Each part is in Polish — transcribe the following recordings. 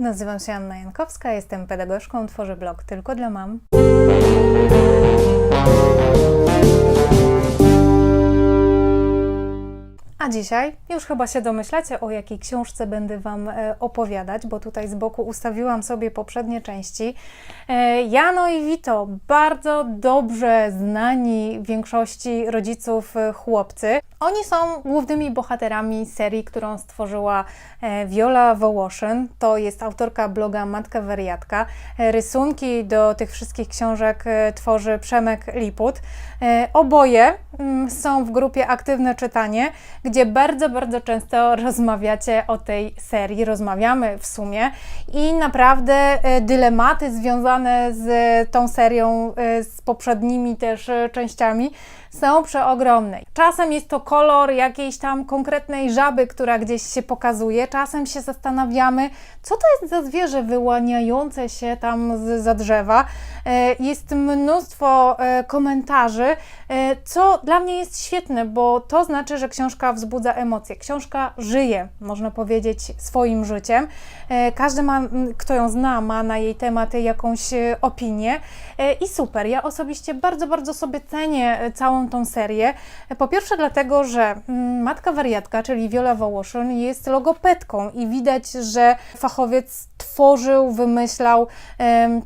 Nazywam się Anna Jankowska, jestem pedagogzką, tworzę blog tylko dla mam. A dzisiaj już chyba się domyślacie, o jakiej książce będę Wam e, opowiadać, bo tutaj z boku ustawiłam sobie poprzednie części. E, Jano i Vito, bardzo dobrze znani większości rodziców e, chłopcy. Oni są głównymi bohaterami serii, którą stworzyła e, Viola Wołoszyn. To jest autorka bloga Matka Wariatka. E, Rysunki do tych wszystkich książek e, tworzy Przemek Liput. Oboje mm, są w grupie Aktywne Czytanie, gdzie bardzo, bardzo często rozmawiacie o tej serii. Rozmawiamy w sumie i naprawdę dylematy związane z tą serią, z poprzednimi też częściami są przeogromne. Czasem jest to kolor jakiejś tam konkretnej żaby, która gdzieś się pokazuje. Czasem się zastanawiamy, co to jest za zwierzę wyłaniające się tam z, za drzewa. E, Jest mnóstwo e, komentarzy, e, co dla mnie jest świetne, bo to znaczy, że książka wzbudza emocje. Książka żyje, można powiedzieć, swoim życiem. Każdy, ma, kto ją zna, ma na jej temat jakąś opinię i super. Ja osobiście bardzo, bardzo sobie cenię całą tą serię. Po pierwsze dlatego, że mm, matka wariatka, czyli Wiola Wołoszyn jest logopedką i widać, że fachowiec tworzył, wymyślał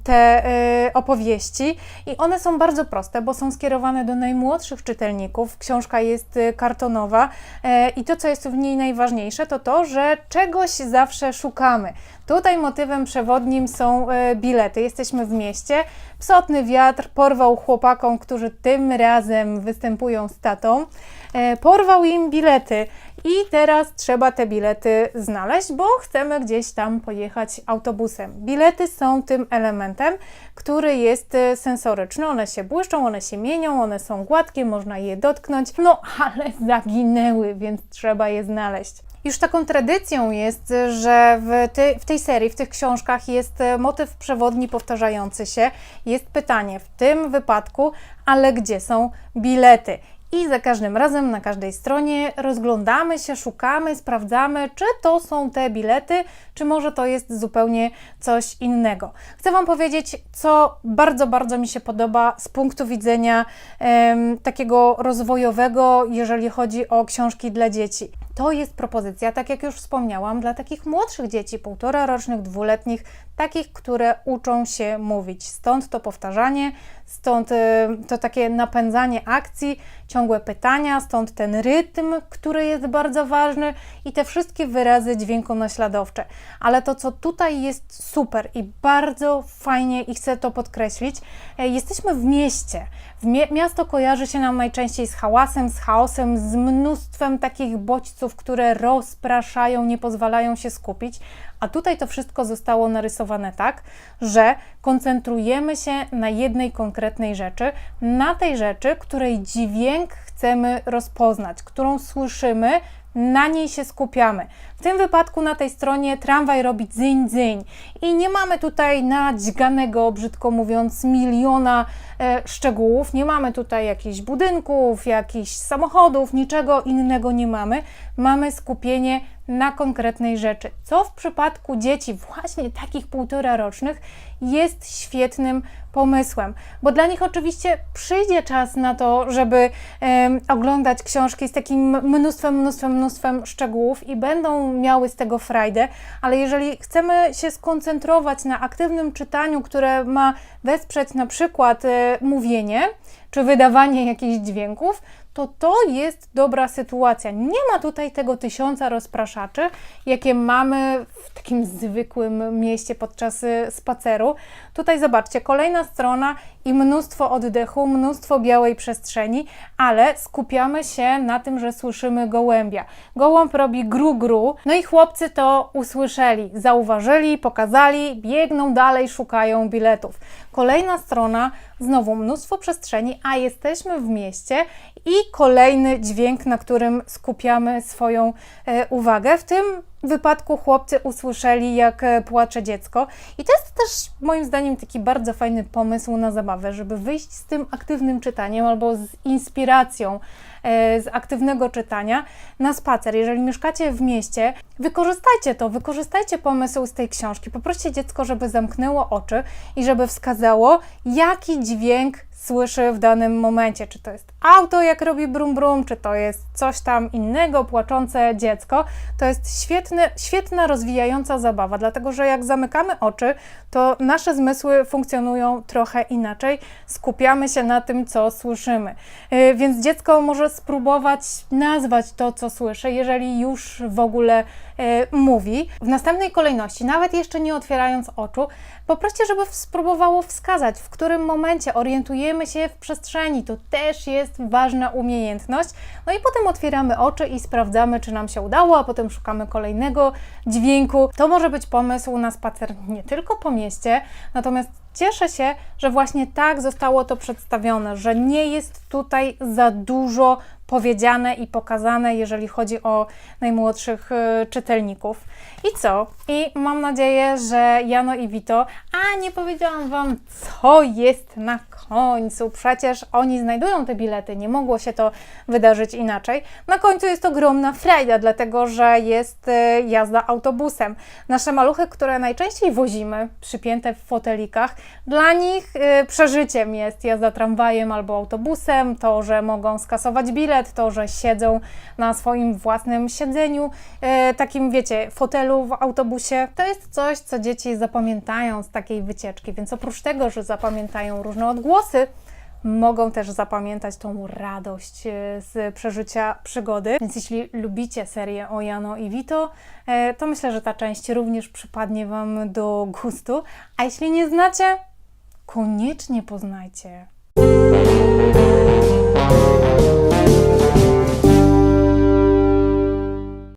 te e, opowieści i one są bardzo proste, bo są skierowane do najmłodszych czytelników. Książka jest e, kartonowa e, i to, co jest w niej najważniejsze, to to, że czegoś zawsze szukamy. Tutaj motywem przewodnim są bilety. Jesteśmy w mieście. Psotny wiatr porwał chłopakom, którzy tym razem występują z tatą. E, Porwał im bilety i teraz trzeba te bilety znaleźć, bo chcemy gdzieś tam pojechać autobusem. Bilety są tym elementem, który jest e, sensoryczny. One się błyszczą, one się mienią, one są gładkie, można je dotknąć, no ale zaginęły, więc trzeba je znaleźć. Już taką tradycją jest, że w, ty, w tej serii, w tych książkach jest e, motyw przewodni powtarzający się. Jest pytanie w tym wypadku, ale gdzie są bilety? I za każdym razem na każdej stronie rozglądamy się, szukamy, sprawdzamy, czy to są te bilety, czy może to jest zupełnie coś innego. Chcę Wam powiedzieć, co bardzo, bardzo mi się podoba z punktu widzenia em, takiego rozwojowego, jeżeli chodzi o książki dla dzieci. To jest propozycja, tak jak już wspomniałam, dla takich młodszych dzieci, półtora rocznych, dwuletnich, takich, które uczą się mówić. Stąd to powtarzanie, stąd y, to takie napędzanie akcji, ciągłe pytania, stąd ten rytm, który jest bardzo ważny i te wszystkie wyrazy dźwiękonaśladowcze. Ale to, co tutaj jest super i bardzo fajnie i chcę to podkreślić, e, jesteśmy w mieście. Miasto kojarzy się nam najczęściej z hałasem, z chaosem, z mnóstwem takich bodźców, które rozpraszają, nie pozwalają się skupić. A tutaj to wszystko zostało narysowane tak, że koncentrujemy się na jednej konkretnej rzeczy, na tej rzeczy, której dźwięk chcemy rozpoznać, którą słyszymy, na niej się skupiamy. Tym wypadku na tej stronie tramwaj robi dzyń, dzyń i nie mamy tutaj nadźganego, brzydko mówiąc, miliona e, szczegółów. Nie mamy tutaj jakichś budynków, jakichś samochodów, niczego innego nie mamy. Mamy skupienie na konkretnej rzeczy, co w przypadku dzieci właśnie takich półtora rocznych jest świetnym pomysłem, bo dla nich oczywiście przyjdzie czas na to, żeby em, oglądać książki z takim mnóstwem, mnóstwem, mnóstwem szczegółów i będą miały z tego frajdę, ale jeżeli chcemy się skoncentrować na aktywnym czytaniu, które ma wesprzeć na przykład e, mówienie czy wydawanie jakichś dźwięków, to to jest dobra sytuacja. Nie ma tutaj tego tysiąca rozpraszaczy, jakie mamy w takim zwykłym mieście podczas y, spaceru. Tutaj zobaczcie, kolejna strona i mnóstwo oddechu, mnóstwo białej przestrzeni, ale skupiamy się na tym, że słyszymy gołębia. Gołąb robi gru-gru, no i chłopcy to usłyszeli, zauważyli, pokazali, biegną dalej, szukają biletów. Kolejna strona, znowu mnóstwo przestrzeni, a jesteśmy w mieście i kolejny dźwięk, na którym skupiamy swoją e, uwagę. W tym wypadku chłopcy usłyszeli, jak e, płacze dziecko. I to jest też moim zdaniem taki bardzo fajny pomysł na zabawę, żeby wyjść z tym aktywnym czytaniem albo z inspiracją e, z aktywnego czytania na spacer. Jeżeli mieszkacie w mieście, wykorzystajcie to, wykorzystajcie pomysł z tej książki. Poproście dziecko, żeby zamknęło oczy i żeby wskazało, jaki dźwięk słyszy w danym momencie. Czy to jest auto, jak robi brum brum, czy to jest coś tam innego, płaczące dziecko. To jest świetny, świetna, rozwijająca zabawa, dlatego że jak zamykamy oczy, to nasze zmysły funkcjonują trochę inaczej. Skupiamy się na tym, co słyszymy. Yy, Więc dziecko może spróbować nazwać to, co słyszy, jeżeli już w ogóle yy, mówi. W następnej kolejności, nawet jeszcze nie otwierając oczu, poproście, żeby spróbowało wskazać, w którym momencie orientujemy się w przestrzeni. To też jest ważna umiejętność. No i potem otwieramy oczy i sprawdzamy, czy nam się udało, a potem szukamy kolejnego dźwięku. To może być pomysł na spacer nie tylko po mieście, natomiast cieszę się, że właśnie tak zostało to przedstawione, że nie jest tutaj za dużo powiedziane i pokazane, jeżeli chodzi o najmłodszych y, czytelników. I co? I mam nadzieję, że Jano i Vito, a nie powiedziałam Wam, co jest na końcu. Przecież oni znajdują te bilety, nie mogło się to wydarzyć inaczej. Na końcu jest ogromna frajda, dlatego że jest y, jazda autobusem. Nasze maluchy, które najczęściej wozimy, przypięte w fotelikach, dla nich y, przeżyciem jest jazda tramwajem albo autobusem, to, że mogą skasować bilet, to, że siedzą na swoim własnym siedzeniu, e, takim wiecie, fotelu w autobusie. To jest coś, co dzieci zapamiętają z takiej wycieczki, więc oprócz tego, że zapamiętają różne odgłosy, mogą też zapamiętać tą radość e, z przeżycia przygody. Więc jeśli lubicie serię o Jano i Vito, e, to myślę, że ta część również przypadnie Wam do gustu. A jeśli nie znacie, koniecznie poznajcie.